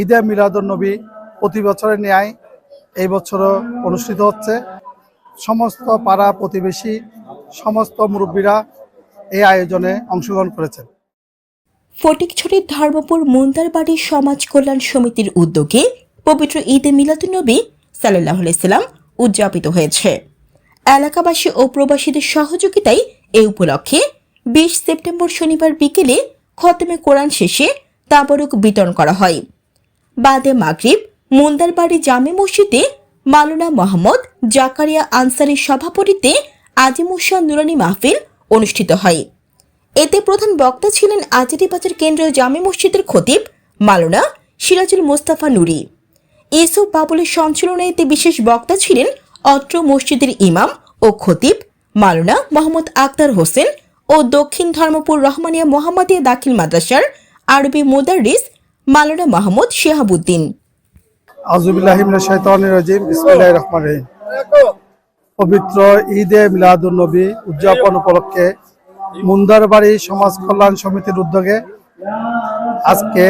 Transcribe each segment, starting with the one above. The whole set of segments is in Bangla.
ঈদে মিলাদুন্নবী প্রতি বছরের ন্যায় এই বছরও অনুষ্ঠিত হচ্ছে। সমস্ত পাড়া প্রতিবেশী, সমস্ত মুরব্বীরা এই আয়োজনে অংশগ্রহণ করেছেন। ফটিকছড়ির ধর্মপুর মুন্দারবাড়ি সমাজ কল্যাণ সমিতির উদ্যোগে পবিত্র ঈদে মিলাদুন্নবী সাল্লাহ সাল্লাম উদযাপিত হয়েছে। এলাকাবাসী ও প্রবাসীদের সহযোগিতায় এ উপলক্ষে বিশ সেপ্টেম্বর শনিবার বিকেলে খতমে কোরআন শেষে তাবরুক বিতরণ করা হয়। বাদে মাগরিব, মুন্দারবাড়ি জামে মসজিদে মালুনা মোহাম্মদ জাকারিয়া আনসারির সভাপতিত্বে আজিমুসা নুরানি মাহফিল অনুষ্ঠিত হয়। এতে প্রধান বক্তা ছিলেন আজারি বাজার কেন্দ্রীয় জামে মসজিদের খতিব মালুনা সিরাজুল মোস্তাফা নুরি। ইসুফ বাবুলের সঞ্চালনায় এতে বিশেষ বক্তা ছিলেন অত্র মসজিদের ইমাম ও খতিব মালুনা মোহাম্মদ আক্তার হোসেন ও দক্ষিণ ধর্মপুর রহমানিয়া মোহাম্মদিয়া দাখিল মাদ্রাসার আরবি মুদারিস মালুনা মাহমুদ শিহাবুদ্দিন। পবিত্র ঈদে মিলাদুন্নবী উদযাপন উপলক্ষে মুন্দারবাড়ি সমাজ কল্যাণ সমিতির উদ্যোগে আজকে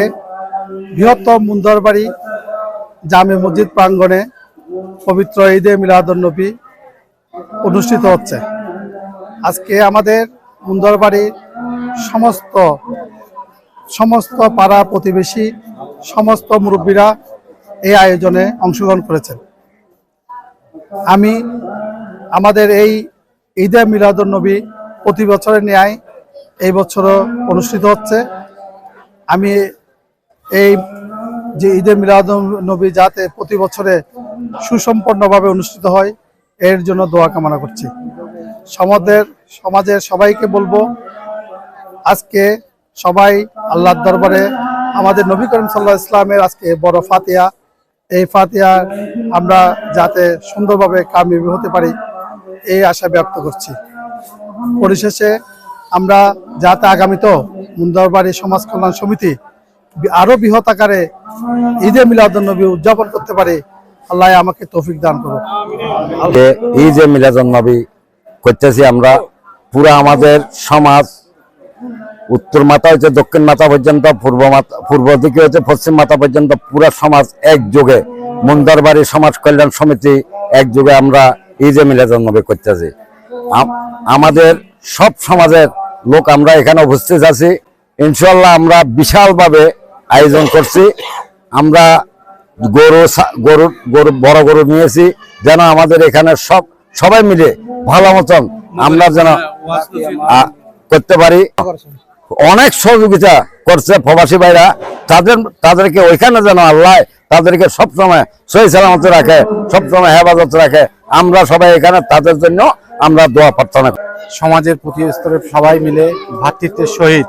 বৃহত্তম মুন্দারবাড়ি জামে মসজিদ প্রাঙ্গণে পবিত্র ঈদে মিলাদুন্নবী অনুষ্ঠিত হচ্ছে। আজকে আমাদের মুন্দারবাড়ির সমস্ত সমস্ত পাড়া প্রতিবেশী, সমস্ত মুরব্বীরা এই আয়োজনে অংশগ্রহণ করেছেন। আমি আমাদের এই ঈদে মিলাদুল নবী প্রতি বছরের ন্যায় এই বছরও অনুষ্ঠিত হচ্ছে। আমি এই যে ঈদে মিলাদুল নবী যাতে প্রতি বছরে সুসম্পন্নভাবে অনুষ্ঠিত হয়, এর জন্য দোয়া কামনা করছি। সমাজের সমাজের সবাইকে বলব, আজকে সবাই আল্লাহর দরবারে আমাদের নবী করিম সাল্লাহ ইসলামের আজকে বড় ফাতিয়া এই ফাতিয়া আমরা যাতে সুন্দরভাবে কামিয়াবি হতে পারি, এই আশা ব্যক্ত করছি। পরিশেষে আমরা যাতে আগামীতেও মুন্দারবাড়ি সমাজ কল্যাণ সমিতি বি- আরও বৃহৎ আকারে ঈদে মিলাদুন্নবী উদযাপন করতে পারে, আল্লাহ আমাকে তৌফিক দান করুক। যে এই যে মিলাদুন নবী করতেছি আমরা, পুরো আমাদের সমাজ উত্তর মাথা হচ্ছে দক্ষিণ মাথা পর্যন্ত, পূর্ব মাথা, পূর্ব দিকে হচ্ছে পশ্চিম মাথা পর্যন্ত পুরো সমাজ একযোগে। মুন্দারবাড়ি সমাজ কল্যাণ সমিতি একযোগে আমরা মিলাদুন নবী করতেছি। আমাদের সব সমাজের লোক আমরা এখানে উপস্থিত আছি। ইনশাল্লাহ আমরা বিশালভাবে আয়োজন করছি। আমরা গরু গরু গরু, বড় গরু নিয়েছি, যেন আমাদের এখানে সব, সবাই মিলে ভালো মতন আমরা যেন করতে পারি। অনেক সহযোগিতা করছে প্রবাসী ভাইরা তাদের তাদেরকে ওইখানে যেন আল্লাহ তাদেরকে সবসময় সহি সালামত রাখে, সবসময় হেফাজত রাখে, আমরা সবাই এখানে তাদের জন্য আমরা দোয়া প্রার্থনা করি। সমাজের প্রতি স্তরের সবাই মিলে ভ্রাতৃত্বের সহিত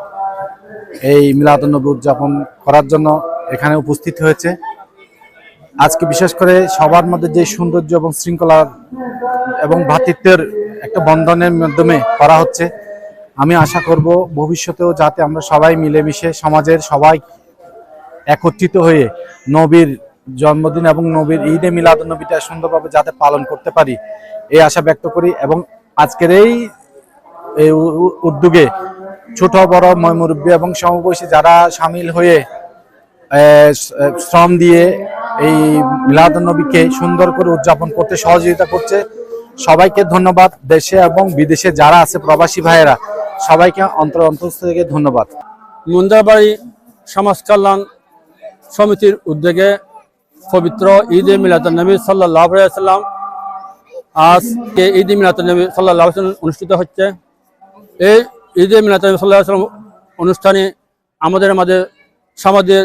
এই মিলাদুন্নবী উদযাপন করার জন্য এখানে উপস্থিত হয়েছে আজকে বিশেষ করে সবার মধ্যে যে সৌন্দর্য এবং শৃঙ্খলা এবং ভ্রাতৃত্বের একটা বন্ধনের মাধ্যমে করা হচ্ছে আমি আশা করব ভবিষ্যতেও যাতে আমরা সবাই মিলেমিশে সমাজের সবাই একত্রিত হয়ে নবীর জন্মদিন এবং নবীর ঈদে মিলাদ নবীটা সুন্দরভাবে যাতে পালন করতে পারি, এই আশা ব্যক্ত করি এবং আজকের এই উদ্যোগে ছোট, বড় ময়মুরব্বী এবং সমবয়সী যারা সামিল হয়ে শ্রম দিয়ে এই মিলাদ নবীকে সুন্দর করে উদযাপন করতে সহযোগিতা করছে। সবাইকে ধন্যবাদ, দেশে এবং বিদেশে যারা আছে প্রবাসী ভাইয়েরা। সবাইকে অন্তর অন্তঃস্থ থেকে ধন্যবাদ। মুন্দারবাড়ি সমাজ কল্যাণ সমিতির উদ্যোগে পবিত্র ঈদে মিলাদুলনবী সাল্লাহ সাল্লাম আজকে ঈদ মিলাদুলনবী সাল্লাহ অনুষ্ঠিত হচ্ছে। এই ঈদে মিলাদুলনবী সাল্লাহ সাল্লাম অনুষ্ঠানে আমাদের মাঝে সমাজের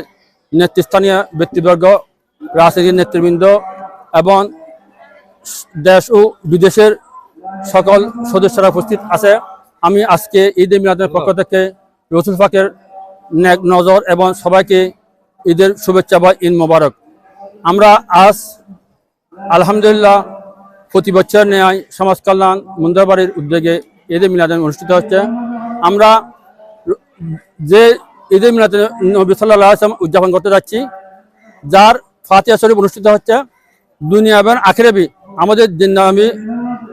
নেতৃস্থানীয় ব্যক্তিবর্গ, রাজনীতির নেতৃবৃন্দ এবং দেশ ও বিদেশের সকল সদস্যরা উপস্থিত আছে। আমি আজকে ঈদে মিলাদের পক্ষ থেকে রসুল ফাঁকের নজর এবং সবাইকে ঈদের শুভেচ্ছা বা ঈদ মোবারক। আমরা আজ আলহামদুলিল্লাহ প্রতি বছর ন্যায় সমাজ কল্যাণ মুন্দারবাড়ির উদ্যোগে ঈদে মিলাদ অনুষ্ঠিত হচ্ছে। আমরা যে ঈদে মিলাদ নবী সাল্লাহ আসলাম উদযাপন করতে যাচ্ছি যার ফাতিয়া শরীফ অনুষ্ঠিত হচ্ছে। দুনিয়া এবং আখেরাবি আমাদের জিন্দাবি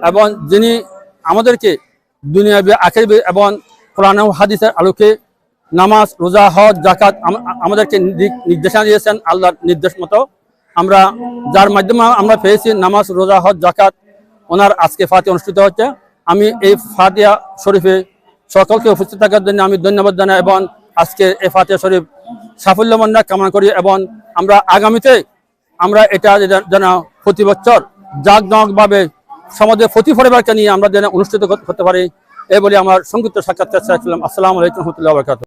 এবং যিনি আমাদেরকে দুনিয়াবি আখেরাবি এবং কোরআন হাদিসের আলোকে নামাজ, রোজা, হজ জাকাত আমাদেরকে নির্দি- নির্দেশনা দিয়েছেন আল্লাহর নির্দেশ মতো। আমরা, যার মাধ্যমে আমরা পেয়েছি নামাজ, রোজা, হজ জাকাত ওনার আজকে ফাতে অনুষ্ঠিত হচ্ছে। আমি এই ফাতিয়া শরীফে সকলকে উপস্থিত থাকার জন্য আমি ধন্যবাদ জানাই এবং আজকে এই ফাতিয়া শরীফ সাফল্যমণ্য কামনা করি এবং আমরা আগামীতে আমরা এটা যেন প্রতি বছর জাঁকজমকভাবে সমাজের প্রতি পরিবারকে নিয়ে আমরা যেন অনুষ্ঠিত কর- করতে পারি। এই বলে আমার সংক্ষিপ্ত সাক্ষাৎকার চাইছিলাম আসসালামু আলাইকুম রহমতুল্লাহ বরকাত